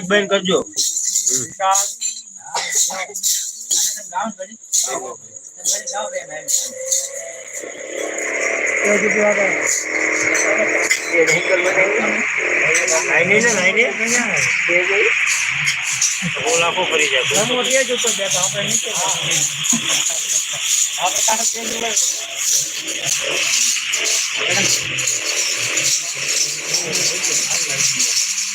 Mike બંધ કરજો લાઈને ને લાઈને બોલ આખો ફરી જાય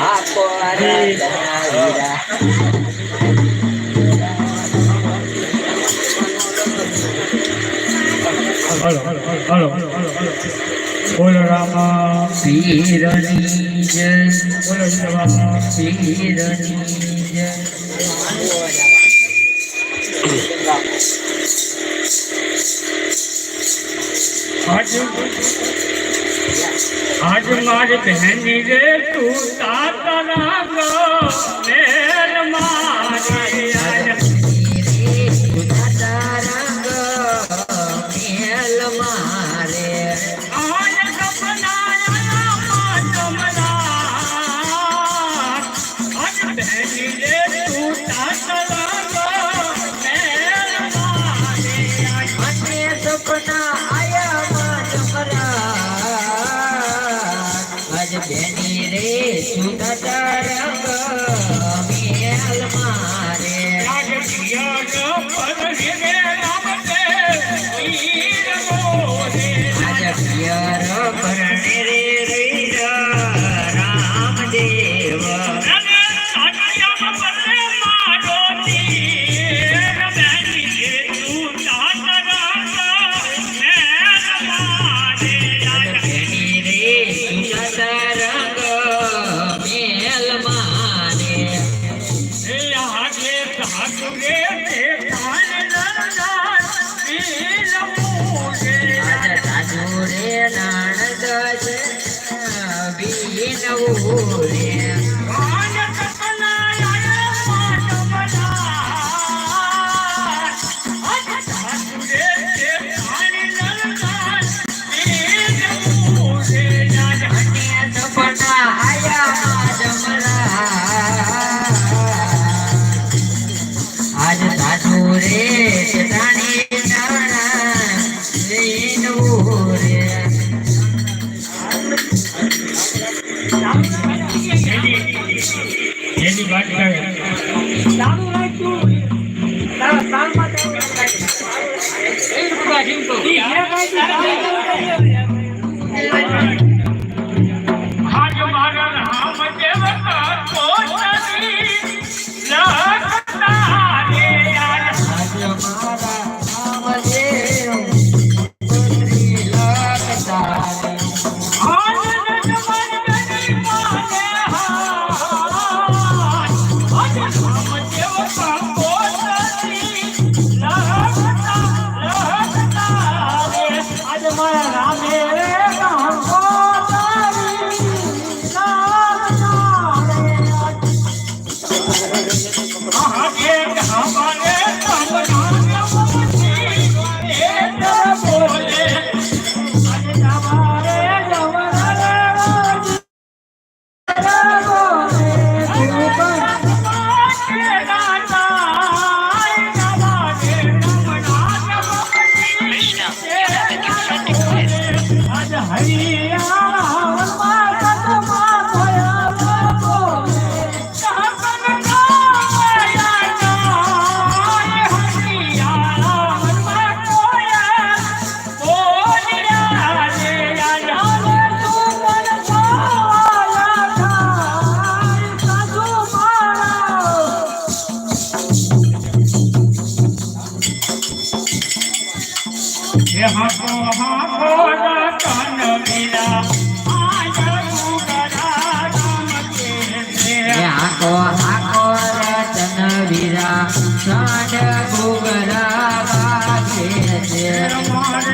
Apa ada Halo, halo, halo, halo, halo, halo. બોલ રામા પીરની જય બોલો જવાબ પીરની જય આજ આજ બહેની રે તું તાતના ગો મેર મારી રે 你要开心早点 હાકો હાકો રતન વીરા સાંડ ઘૂઘરા વાગે છે. માર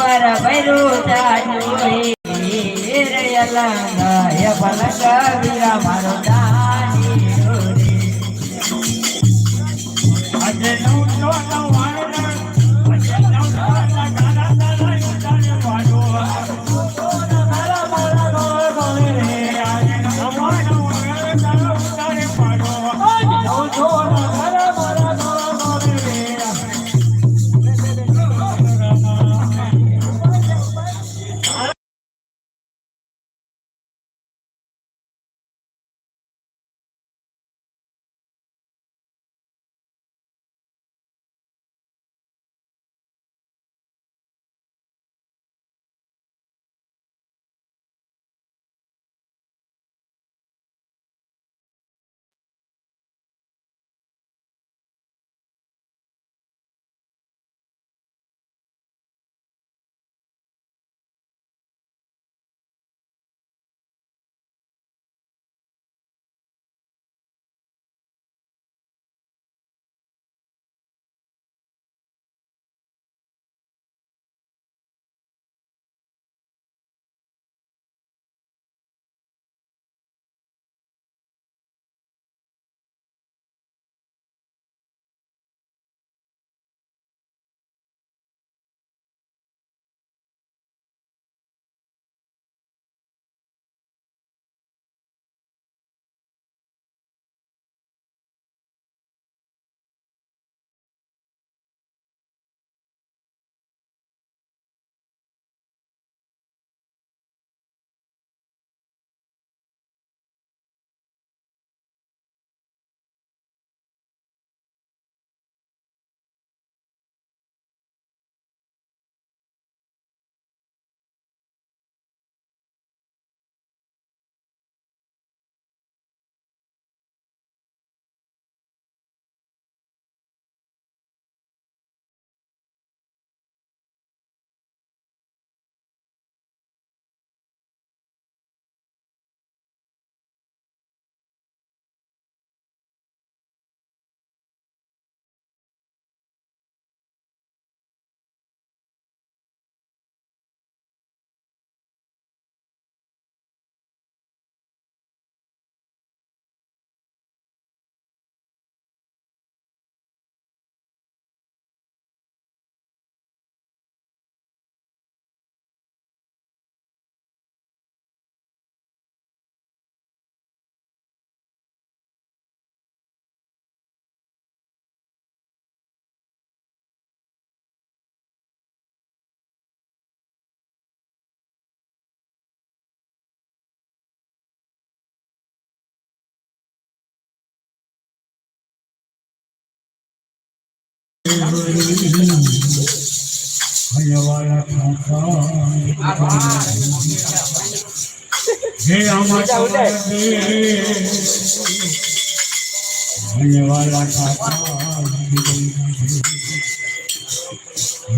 તો જાજો રે રે અલંગાય પલંગ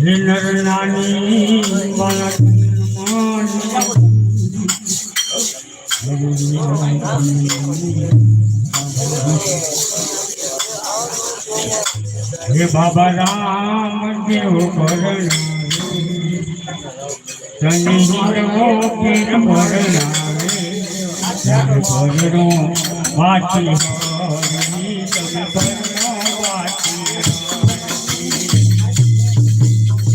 હે નર નાની વાલા હે બાબા રામ દેવ ભરણ તને હિરવો પીર ભરણાવે ભરણો વાંચી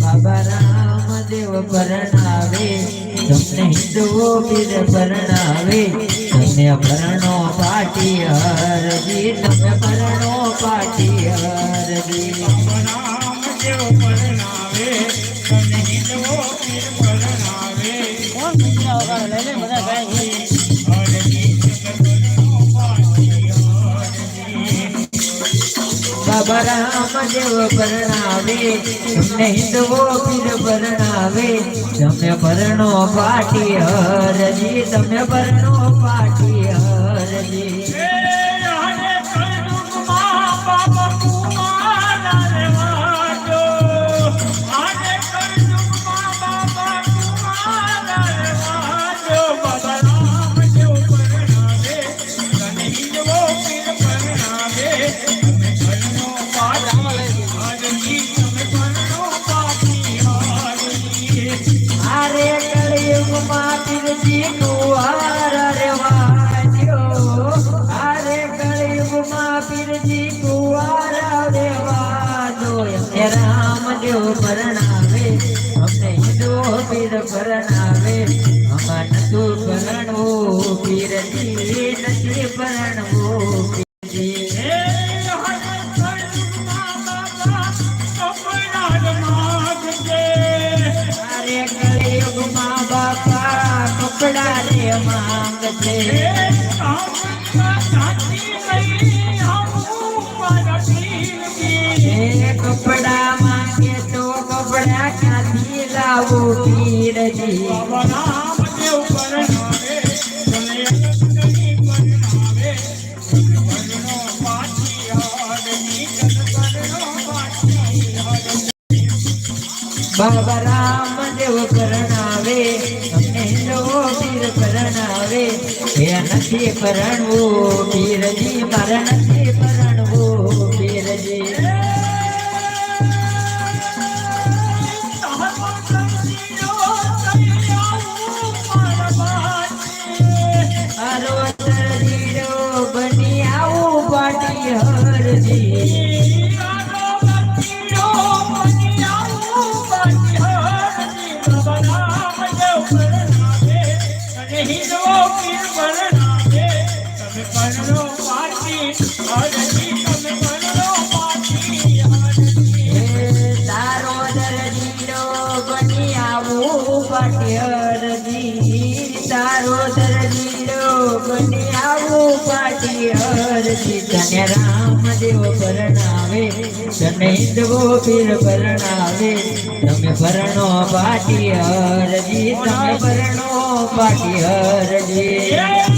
બાબા રામદેવ પરણાવે તમને હિન્દુઓ, પીર પરણાવે તમે પરણો પાટી હરજી તમે પરણો પાટી હરજી. રામ દેવ ભરણાવે તને હિરવો પીર બાબા પરણાવે તમને હિન્દુઓ પીર પરણાવે. તમે પરણો પાટી હરજી તમે પરણો પાટી હરજી. કપડા માંગે તો કપડા ક્યાંથી લાવું પીરજી બાબા રામ દેવ અનંતની પરણાવે. પરણો પાછી હાડની તન પરણો પાછી હાડની બાબા રામદેવ પરણાવે અમને નવો પીર પરણાવે એ નથી પરણવું પીરજી મારે નથી પરણવું પીરજી હારો તરજીડો બની આવું પાટી હરજી તારો દરજીડો બની આવું પાટી હરજી તારો દરજીડો બની આવું પાટી હરજી તને રામદેવ પરણાવે, તને હિંદવો પીર પરણાવે. તમે પરણો પાટી હરજી, તમે પરણો પાટી હરજી.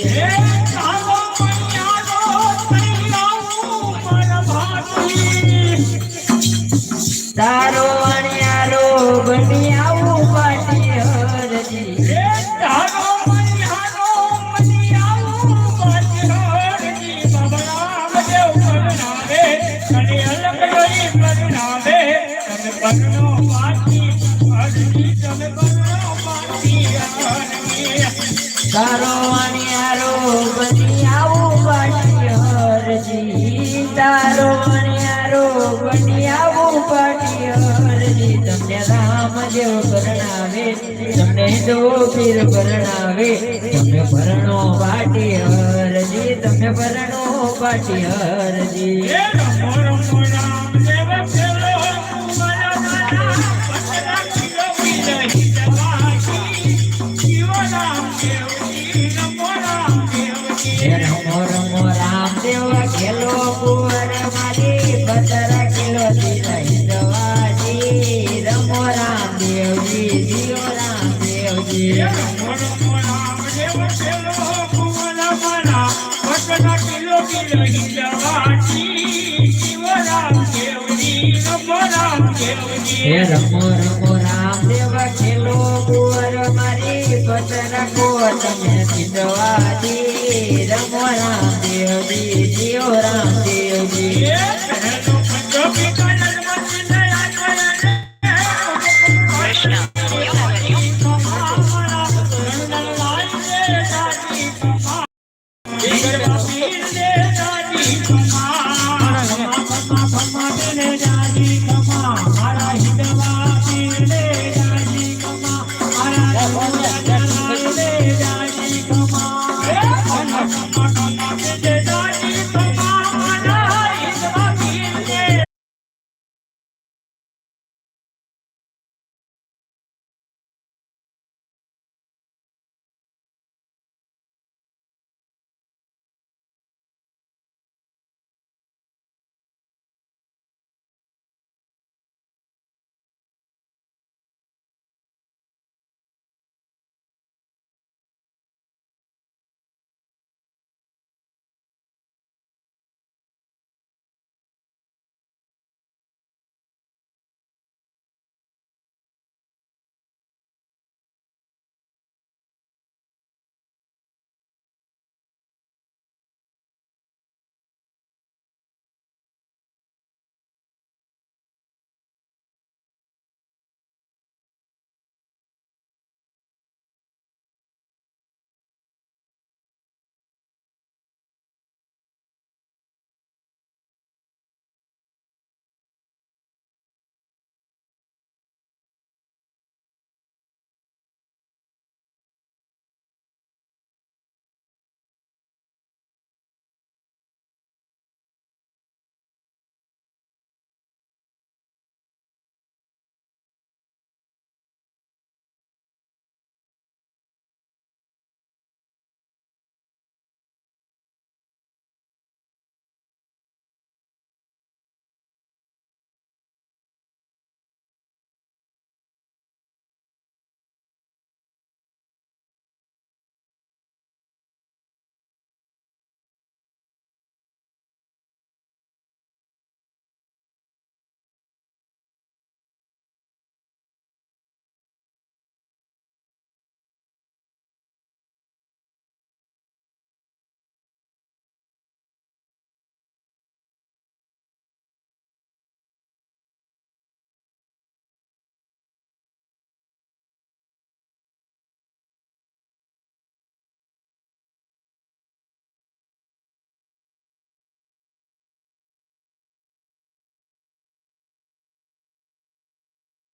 પરણાવે તમને હિન્દુ પીર પરણાવે તમે પરણો પાટી હરજી તમે પરણો પાટી હરજી. હે રમો રમો, રામદેવ, ખેલો કુંવર મારી પતરા કો તમે હિંદવાજી રમો, રામદેવજી જીઓ રામદેવજી.